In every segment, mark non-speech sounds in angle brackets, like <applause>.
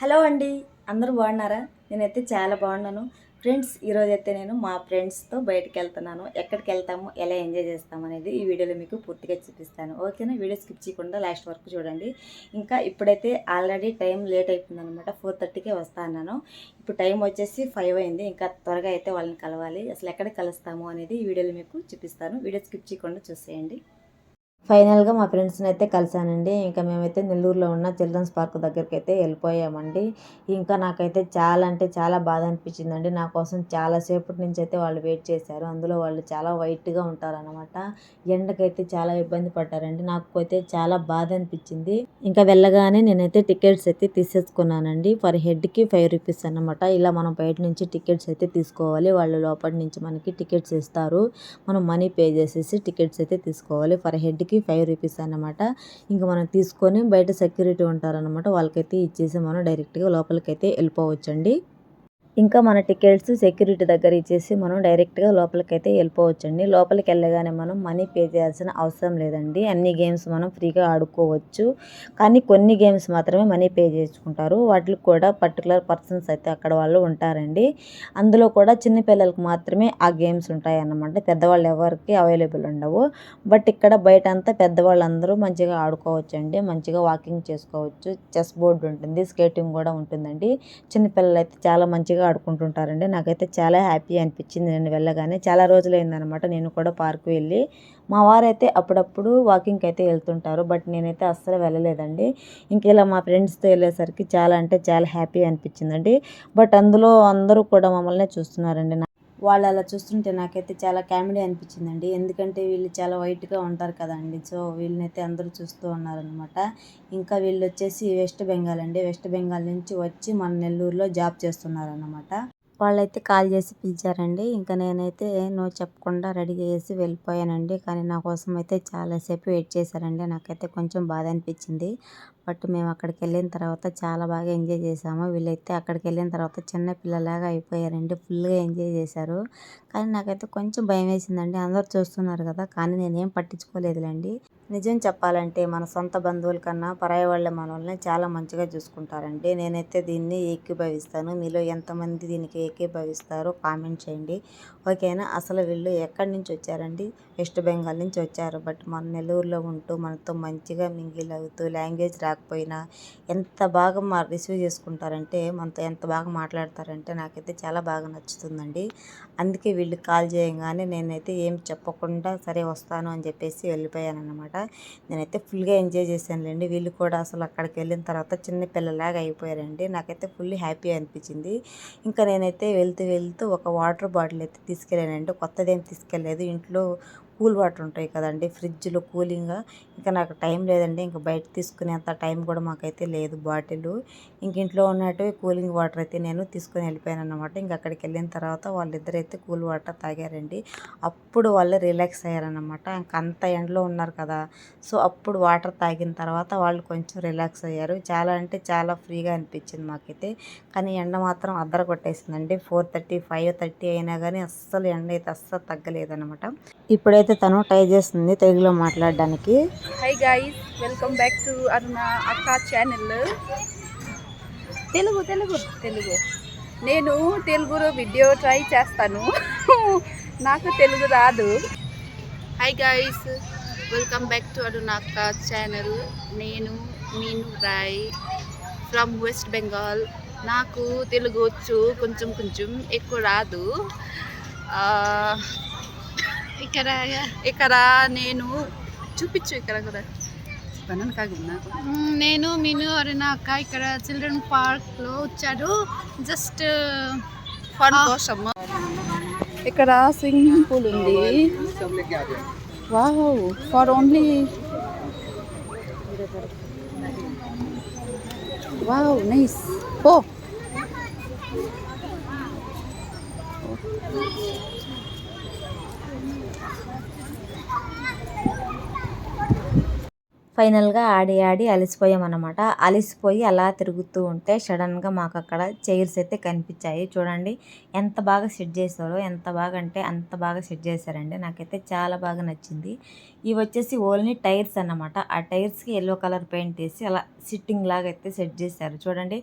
Hello అండి అందరూ బాగున్నారా? నేనైతే చాలా బాగున్నాను. ఫ్రెండ్స్ ఈరోజు అయితే నేను మా ఫ్రెండ్స్తో బయటకు వెళ్తున్నాను ఎక్కడికి వెళ్తాము ఎలా ఎంజాయ్ చేస్తాము అనేది ఈ వీడియోలో మీకు పూర్తిగా చూపిస్తాను. ఓకేనా? వీడియో స్కిప్ చేయకుండా లాస్ట్ వరకు చూడండి. ఇంకా ఇప్పుడైతే ఆల్రెడీ టైం లేట్ అయిపోయింది అనమాట ఫోర్ థర్టీకే వస్తా అన్నాను. ఇప్పుడు టైం వచ్చేసి ఫైవ్ అయింది. ఇంకా త్వరగా అయితే వాళ్ళని కలవాలి. అసలు ఎక్కడ కలుస్తాము అనేది ఈ వీడియోలో మీకు చూపిస్తాను. వీడియో స్కిప్ చేయకుండా చూసేయండి. ఫైనల్గా మా ఫ్రెండ్స్ని అయితే కలిశానండి ఇంకా మేమైతే నెల్లూరులో ఉన్న చిల్డ్రన్స్ పార్క్ దగ్గరికి అయితే వెళ్ళిపోయామండి. ఇంకా నాకైతే చాలా అంటే చాలా బాధ అనిపించిందండి. నా కోసం చాలాసేపటి నుంచి అయితే వాళ్ళు వెయిట్ చేశారు. అందులో వాళ్ళు చాలా వైట్గా ఉంటారనమాట ఎండకైతే చాలా ఇబ్బంది పడ్డారండి. నాకు అయితే చాలా బాధ అనిపించింది. ఇంకా వెళ్ళగానే నేనైతే టికెట్స్ అయితే తీసేసుకున్నానండి. ఫర్ హెడ్కి ఫైవ్ రూపీస్ అన్నమాట. ఇలా మనం బయట నుంచి టికెట్స్ అయితే తీసుకోవాలి. వాళ్ళు లోపల నుంచి మనకి టికెట్స్ ఇస్తారు. మనం మనీ పే చేసేసి టికెట్స్ అయితే తీసుకోవాలి. ఫర్ హెడ్కి ఫైవ్ రూపీస్ అన్నమాట. ఇంకా మనం తీసుకొని బయట సెక్యూరిటీ ఉంటారనమాట వాళ్ళకైతే ఇచ్చేసి మనం డైరెక్ట్గా లోపలికైతే వెళ్ళిపోవచ్చండి. ఇంకా మన టికెట్స్ సెక్యూరిటీ దగ్గర ఇచ్చేసి మనం డైరెక్ట్గా లోపలికైతే వెళ్ళిపోవచ్చండి. లోపలికి వెళ్ళగానే మనం మనీ పే చేయాల్సిన అవసరం లేదండి. అన్ని గేమ్స్ మనం ఫ్రీగా ఆడుకోవచ్చు. కానీ కొన్ని గేమ్స్ మాత్రమే మనీ పే చేసుకుంటారు. వాటికి కూడా పర్టికులర్ పర్సన్స్ అయితే అక్కడ వాళ్ళు ఉంటారండి. అందులో కూడా చిన్న పిల్లలకు మాత్రమే ఆ గేమ్స్ ఉంటాయి అన్నమాట పెద్దవాళ్ళు ఎవరికి అవైలబుల్ ఉండవు. బట్ ఇక్కడ బయట అంతా పెద్దవాళ్ళందరూ మంచిగా ఆడుకోవచ్చండి. మంచిగా వాకింగ్ చేసుకోవచ్చు. చెస్ బోర్డు ఉంటుంది. స్కేటింగ్ కూడా ఉంటుందండి. చిన్నపిల్లలు అయితే చాలా మంచిగా ఆడుకుంటుంటారండి. నాకైతే చాలా హ్యాపీ అనిపించింది నేను వెళ్ళగానే. చాలా రోజులైందనమాట నేను కూడా పార్క్ వెళ్ళి. మా వారైతే అప్పుడప్పుడు వాకింగ్కి అయితే వెళ్తుంటారు. బట్ నేనైతే అస్సలు వెళ్ళలేదండి. ఇంక ఇలా మా ఫ్రెండ్స్తో వెళ్ళేసరికి చాలా అంటే చాలా హ్యాపీ అనిపించిందండి. బట్ అందులో అందరూ కూడా మమ్మల్ని చూస్తున్నారండి. వాళ్ళు అలా చూస్తుంటే నాకైతే చాలా కామెడీ అనిపించిందండి. ఎందుకంటే వీళ్ళు చాలా వైట్గా ఉంటారు కదండి. సో వీళ్ళనైతే అందరూ చూస్తూ ఉన్నారనమాట ఇంకా వీళ్ళు వచ్చేసి వెస్ట్ బెంగాల్ అండి. వెస్ట్ బెంగాల్ నుంచి వచ్చి మన నెల్లూరులో జాబ్ చేస్తున్నారనమాట వాళ్ళైతే కాల్ చేసి పిలిచారండి. ఇంకా నేనైతే నో చెప్పకుండా రెడీ చేసి వెళ్ళిపోయానండి. కానీ నా కోసం అయితే చాలాసేపు వెయిట్ చేశారండి. నాకైతే కొంచెం బాధ అనిపించింది. బట్ మేము అక్కడికి వెళ్ళిన తర్వాత చాలా బాగా ఎంజాయ్ చేసాము వీళ్ళైతే అక్కడికి వెళ్ళిన తర్వాత చిన్న పిల్లలాగా అయిపోయారండి. ఫుల్గా ఎంజాయ్ చేశారు. కానీ నాకైతే కొంచెం భయం వేసిందండి. అందరూ చూస్తున్నారు కదా. కానీ నేనేం పట్టించుకోలేదులేండి. నిజం చెప్పాలంటే మన సొంత బంధువుల కన్నా పరాయి వాళ్ళ మనల్ని చాలా మంచిగా చూసుకుంటారండి. నేనైతే దీన్ని ఏకీభవిస్తాను. మీలో ఎంతమంది దీనికి ఏకీభవిస్తారో కామెంట్ చేయండి. ఓకేనా? అసలు వీళ్ళు ఎక్కడి నుంచి వచ్చారండి? వెస్ట్ బెంగాల్ నుంచి వచ్చారు. బట్ మన నెల్లూరులో ఉంటూ మనతో మంచిగా మింగిల్ అవుతూ లాంగ్వేజ్ రాకపోయినా ఎంత బాగా మా రిసీవ్ చేసుకుంటారంటే మనతో ఎంత బాగా మాట్లాడతారంటే నాకైతే చాలా బాగా నచ్చుతుందండి. అందుకే వీళ్ళు కాల్ చేయగానే నేనైతే ఏం చెప్పకుండా సరే వస్తాను అని చెప్పేసి వెళ్ళిపోయాను అనమాట నేనైతే ఫుల్గా ఎంజాయ్ చేశానులేండి. వీళ్ళు కూడా అసలు అక్కడికి వెళ్ళిన తర్వాత చిన్న పిల్లలాగా అయిపోయారండి. నాకైతే ఫుల్ హ్యాపీ అనిపించింది. ఇంకా నేనైతే వెళ్తూ వెళ్తూ ఒక వాటర్ బాటిల్ అయితే తీసుకెళ్ళానండి. కొత్తదేం తీసుకెళ్ళలేదు. ఇంట్లో కూల్ వాటర్ ఉంటాయి కదండి ఫ్రిడ్జ్లో కూలింగ్గా. ఇంకా నాకు టైం లేదండి ఇంకా బయట తీసుకునేంత టైం కూడా మాకైతే లేదు బాటిల్. ఇంక ఇంట్లో ఉన్నట్టు కూలింగ్ వాటర్ అయితే నేను తీసుకొని వెళ్ళిపోయాను అనమాట ఇంక అక్కడికి వెళ్ళిన తర్వాత వాళ్ళిద్దరైతే కూల్ వాటర్ తాగారండి. అప్పుడు వాళ్ళు రిలాక్స్ అయ్యారనమాట ఇంక అంత ఎండలో ఉన్నారు కదా సో అప్పుడు వాటర్ తాగిన తర్వాత వాళ్ళు కొంచెం రిలాక్స్ అయ్యారు. చాలా అంటే చాలా ఫ్రీగా అనిపించింది మాకైతే. కానీ ఎండ మాత్రం అద్దర కొట్టేసిందండి ఫోర్ థర్టీ ఫైవ్ థర్టీ అయినా కానీ అస్సలు ఎండ అయితే అస్సలు తగ్గలేదన్నమాట. ఇప్పుడైతే తను ట్రై చేస్తుంది తెలుగులో మాట్లాడడానికి. Hi guys welcome back to Aruna అక్క ఛానల్ తెలుగు తెలుగు తెలుగు. నేను తెలుగులో వీడియో ట్రై చేస్తాను. <laughs> నాకు తెలుగు రాదు. Hi guys welcome back to Aruna అక్క ఛానల్ నేను మీను రాయ్ ఫ్రమ్ వెస్ట్ బెంగాల్ నాకు తెలుగు వచ్చు కొంచెం కొంచెం ఎక్కువ రాదు. Ah, ఇక్కడ ఇక్కడ నేను చూపించు ఇక్కడ కూడా. నేను మీను అరుణ అక్క ఇక్కడ చిల్డ్రన్ పార్క్లో వచ్చారు. జస్ట్ ఫన్ కోసం. ఇక్కడ స్విమ్మింగ్ పూల్ ఉంది. Wow for only wow nice oh ఫైనల్గా ఆడి ఆడి అలసిపోయామన్నమాట. అలసిపోయి అలా తిరుగుతూ ఉంటే సడన్గా మాకు అక్కడ చైర్స్ అయితే కనిపించాయి. చూడండి ఎంత బాగా సెట్ చేశారో ఎంత బాగా అంటే అంత బాగా సెట్ చేశారండి. నాకైతే చాలా బాగా నచ్చింది. ఇవి వచ్చేసి ఓన్లీ టైర్స్ అన్నమాట. ఆ టైర్స్కి ఎల్లో కలర్ పెయింట్ వేసి అలా సిట్టింగ్ లాగా అయితే సెట్ చేశారు. చూడండి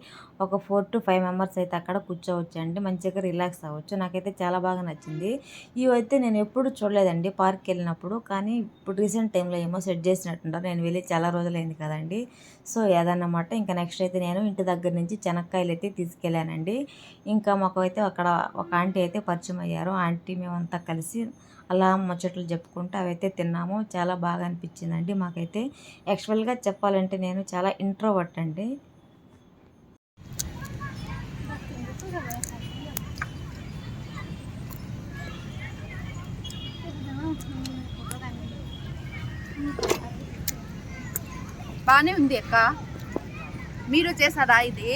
ఒక ఫోర్ టు ఫైవ్ మెంబర్స్ అయితే అక్కడ కూర్చోవచ్చు అండి మంచిగా రిలాక్స్ అవ్వచ్చు. నాకైతే చాలా బాగా నచ్చింది. ఇవైతే నేను ఎప్పుడు చూడలేదండి పార్క్కి వెళ్ళినప్పుడు కానీ ఇప్పుడు రీసెంట్ టైంలో ఏమో సెట్ చేసినట్టుంటారు నేను వెళ్ళి చాలా రోజులైంది కదండి. సో ఏదన్నమాట ఇంకా నెక్స్ట్ అయితే నేను ఇంటి దగ్గర నుంచి చెనక్కాయలు అయితే తీసుకెళ్ళానండి. ఇంకా మాకు అయితే అక్కడ ఒక ఆంటీ అయితే పరిచయం అయ్యారు. ఆంటీ మేమంతా కలిసి అలా ముచ్చట్లు చెప్పుకుంటూ అవైతే తిన్నాము. చాలా బాగా అనిపించిందండి మాకైతే. యాక్చువల్గా చెప్పాలంటే నేను చాలా ఇంట్రోవర్ట్ అండి. బాగానే ఉంది అక్క. మీరు చేసారా ఇది?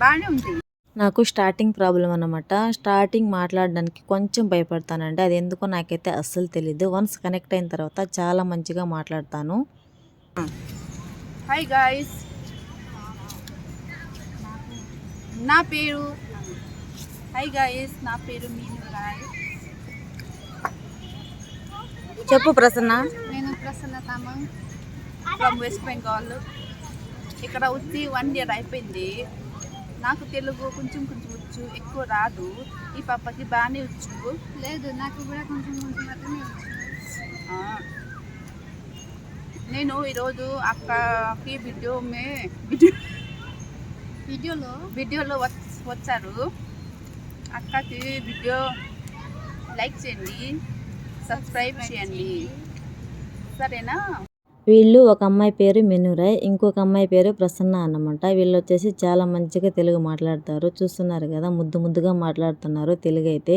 బాగానే ఉంది. నాకు స్టార్టింగ్ ప్రాబ్లం అన్నమాట. స్టార్టింగ్ మాట్లాడడానికి కొంచెం భయపడతానండి. అది ఎందుకో నాకైతే అస్సలు తెలియదు వన్స్ కనెక్ట్ అయిన తర్వాత చాలా మంచిగా మాట్లాడతాను. హాయ్ గాయస్ నా పేరు హాయ్ గాయస్ నా పేరు మీను రాయ్. చెప్పు ప్రసన్న. నేను ప్రసన్న తామంగ్ ఫ్రమ్ వెస్ట్ బెంగాల్ ఇక్కడ వచ్చి వన్ ఇయర్ అయిపోయింది. నాకు తెలుగు కొంచెం కొంచెం వచ్చు ఎక్కువ రాదు. ఈ పాపకి బాగానే వచ్చు. లేదు నాకు కూడా కొంచెం కొంచెం మాత్రమే వచ్చు. నేను ఈరోజు అక్కకి వీడియో మే వీడియో వీడియోలో? వీడియోలో వచ్- వచ్చారు. అక్కకి వీడియో లైక్ చేయండి సబ్స్క్రైబ్ చేయండి. సరేనా? వీళ్ళు ఒక అమ్మాయి పేరు మెనురాయ్ ఇంకొక అమ్మాయి పేరు ప్రసన్న అన్నమాట. వీళ్ళు వచ్చేసి చాలా మంచిగా తెలుగు మాట్లాడతారు. చూస్తున్నారు కదా ముద్దు ముద్దుగా మాట్లాడుతున్నారు తెలుగు అయితే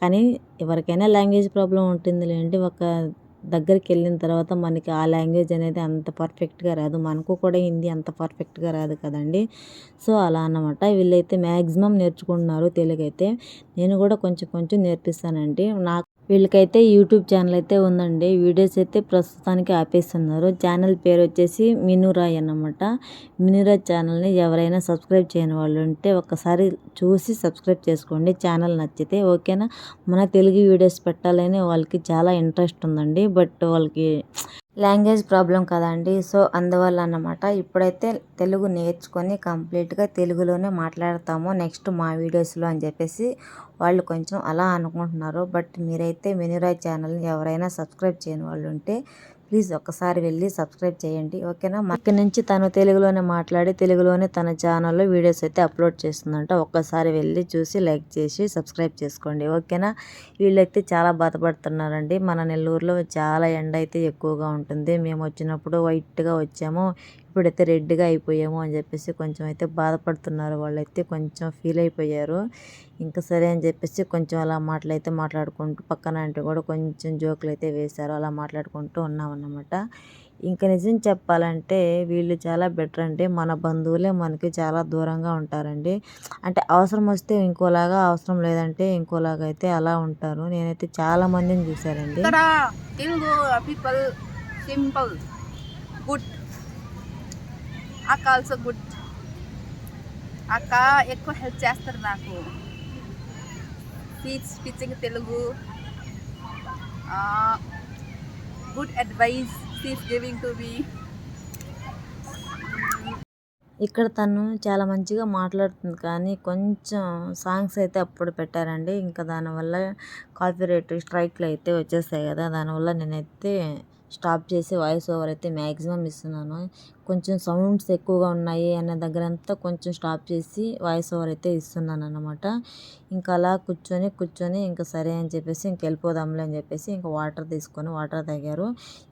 కానీ ఎవరికైనా లాంగ్వేజ్ ప్రాబ్లం ఉంటుంది లేండి ఒక దగ్గరికి వెళ్ళిన తర్వాత మనకి ఆ లాంగ్వేజ్ అనేది అంత పర్ఫెక్ట్గా రాదు. మనకు కూడా హిందీ అంత పర్ఫెక్ట్గా రాదు కదండి. సో అలా అన్నమాట. వీళ్ళైతే మ్యాక్సిమం నేర్చుకుంటున్నారు తెలుగు అయితే నేను కూడా కొంచెం కొంచెం నేర్పిస్తానండి. నాకు వీళ్ళకైతే యూట్యూబ్ ఛానల్ అయితే ఉందండి. వీడియోస్ అయితే ప్రస్తుతానికి ఆపేస్తున్నారు. ఛానల్ పేరు వచ్చేసి మినురాయ్ అన్నమాట. మినురాయ్ ఛానల్ని ఎవరైనా సబ్స్క్రైబ్ చేయని వాళ్ళు ఉంటే ఒకసారి చూసి సబ్స్క్రైబ్ చేసుకోండి. ఛానల్ నచ్చితే ఓకేనా? మన తెలుగు వీడియోస్ పెట్టాలని వాళ్ళకి చాలా ఇంట్రెస్ట్ ఉందండి. బట్ వాళ్ళకి లాంగ్వేజ్ ప్రాబ్లం కదండి. సో అందువల్ల అన్నమాట ఇప్పుడైతే తెలుగు నేర్చుకొని కంప్లీట్గా తెలుగులోనే మాట్లాడతాము నెక్స్ట్ మా వీడియోస్లో అని చెప్పేసి వాళ్ళు కొంచెం అలా అనుకుంటున్నారు. బట్ మీరైతే మినిరాయ్ ఛానల్ని ఎవరైనా సబ్స్క్రైబ్ చేయని వాళ్ళు ఉంటే ప్లీజ్ ఒకసారి వెళ్ళి సబ్స్క్రైబ్ చేయండి ఓకేనా? అక్కడి నుంచి తను తెలుగులోనే మాట్లాడి తెలుగులోనే తన ఛానల్లో వీడియోస్ అయితే అప్లోడ్ చేస్తుందంట. ఒక్కసారి వెళ్ళి చూసి లైక్ చేసి సబ్స్క్రైబ్ చేసుకోండి ఓకేనా? వీళ్ళైతే చాలా బాధపడుతున్నారండి. మన నెల్లూరులో చాలా ఎండ అయితే ఎక్కువగా ఉంటుంది. మేము వచ్చినప్పుడు వైట్గా వచ్చాము. ఇప్పుడైతే రెడ్గా అయిపోయాము అని చెప్పేసి కొంచెం అయితే బాధపడుతున్నారు వాళ్ళైతే కొంచెం ఫీల్ అయిపోయారు. ఇంకా సరే అని చెప్పేసి కొంచెం అలా మాటలు అయితే మాట్లాడుకుంటూ పక్కన అంటే కూడా కొంచెం జోకులు అయితే వేశారు. అలా మాట్లాడుకుంటూ ఉన్నామన్నమాట. ఇంకా నిజం చెప్పాలంటే వీళ్ళు చాలా బెటర్ అండి. మన బంధువులే మనకి చాలా దూరంగా ఉంటారండి. అంటే అవసరం వస్తే ఇంకోలాగా అవసరం లేదంటే ఇంకోలాగా అయితే అలా ఉంటారు. నేనైతే చాలా మందిని చూశానండి. Simple good. అక్క ఆల్సో గుడ్ అక్క ఎక్కువ హెల్ప్ చేస్తారు నాకు. Speech speeching Telugu. Good advice she's giving to me ఇక్కడ తను చాలా మంచిగా మాట్లాడుతుంది కానీ కొంచెం సాంగ్స్ అయితే అప్పుడు పెట్టారండి. ఇంకా దానివల్ల కాపీరేట్ స్ట్రైక్లు అయితే వచ్చేస్తాయి కదా. దానివల్ల నేనైతే స్టాప్ చేసి వాయిస్ ఓవర్ అయితే మ్యాక్సిమం ఇస్తున్నాను. కొంచెం సౌండ్స్ ఎక్కువగా ఉన్నాయి అనే దగ్గర అంతా కొంచెం స్టాప్ చేసి వాయిస్ ఓవర్ అయితే ఇస్తున్నాను అనమాట ఇంకా అలా కూర్చొని కూర్చొని ఇంకా సరే అని చెప్పేసి ఇంక వెళ్ళిపోదాంలే అని చెప్పేసి ఇంకా వాటర్ తీసుకొని వాటర్ తాగారు.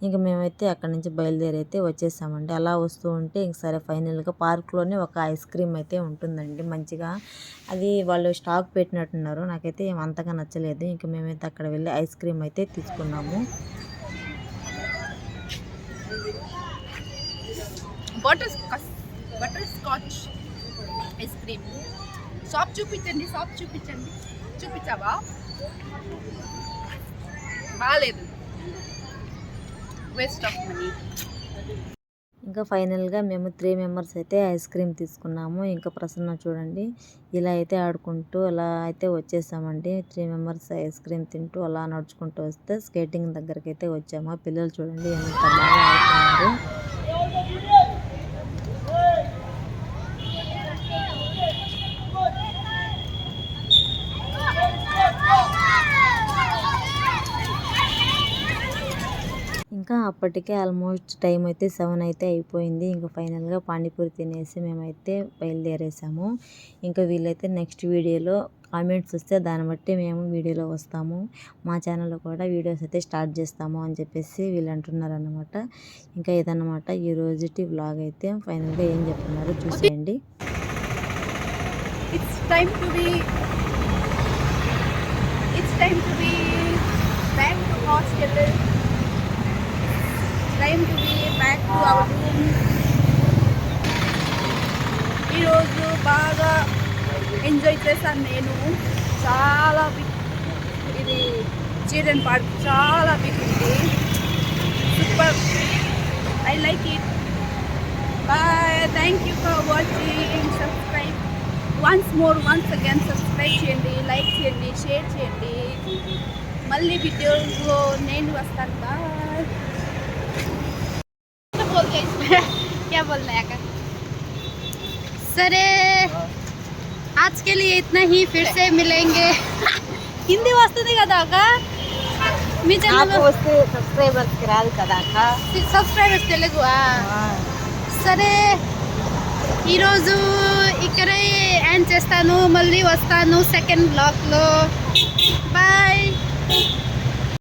ఇంకా మేమైతే అక్కడి నుంచి బయలుదేరి అయితే వచ్చేసామండి. అలా వస్తూ ఉంటే ఇంక సరే ఫైనల్గా పార్క్లోనే ఒక ఐస్ క్రీమ్ అయితే ఉంటుందండి మంచిగా. అది వాళ్ళు స్టాక్ పెట్టినట్టున్నారు. నాకైతే ఏమంతగా అంతగా నచ్చలేదు. ఇంకా మేమైతే అక్కడ వెళ్ళి ఐస్ క్రీమ్ అయితే తీసుకున్నాము. Butter butterscotch ice cream. Shop చూపించండి షాప్ చూపించండి. చూపించావా? బాగాలేదు వేస్ట్ ఆఫ్ మనీ ఇంకా ఫైనల్గా మేము త్రీ మెంబర్స్ అయితే ఐస్ క్రీమ్ తీసుకున్నాము. ఇంకా ప్రసన్న చూడండి. ఇలా అయితే ఆడుకుంటూ అలా అయితే వచ్చేసామండి. త్రీ మెంబర్స్ ఐస్ క్రీమ్ తింటూ అలా నడుచుకుంటూ వస్తే స్కేటింగ్ దగ్గరికి అయితే వచ్చాము. పిల్లలు చూడండి ఎంత బాగా ఆడుతున్నారు. ఇంకా అప్పటికే ఆల్మోస్ట్ టైం అయితే సెవెన్ అయితే అయిపోయింది. ఇంకా ఫైనల్గా పానీపూరి తినేసి మేమైతే బయలుదేరేసాము. ఇంకా వీళ్ళైతే నెక్స్ట్ వీడియోలో కామెంట్స్ వస్తే దాన్ని బట్టి మేము వీడియోలో వస్తాము. మా ఛానల్లో కూడా వీడియోస్ అయితే స్టార్ట్ చేస్తాము అని చెప్పేసి వీళ్ళు అంటున్నారు అనమాట ఇంకా ఇదనమాట ఈ రోజుటి వ్లాగ్ అయితే. ఫైనల్గా ఏం చెప్తున్నారు చూసేయండి. It's time to be. It's to be hostel. To to back to our room ఈరోజు బాగా ఎంజాయ్ చేశాను నేను. చాలా ఇది చిల్డ్రన్ పార్క్ చాలా బిగ్ ఉంది. Super I like it boy thank you for watching subscribe once more once again subscribe చేయండి like చేయండి షేర్ చేయండి. మళ్ళీ వీడియోలో నేను వస్తాను. బాయ్ क्या बोलना है अगर सरे आज के लिए इतना ही फिर से मिलेंगे <laughs> हिंदी వస్తుంది కదా అక్క మీ ఛానల్ వస్తే సబ్స్క్రైబర్స్కి రాదు కదా అక్క సబ్స్క్రైబర్స్ తెలుగు సరే ఈరోజు ఇక్కడే ఎండ్ చేస్తాను మళ్ళీ వస్తాను సెకండ్ బ్లాక్లో బాయ్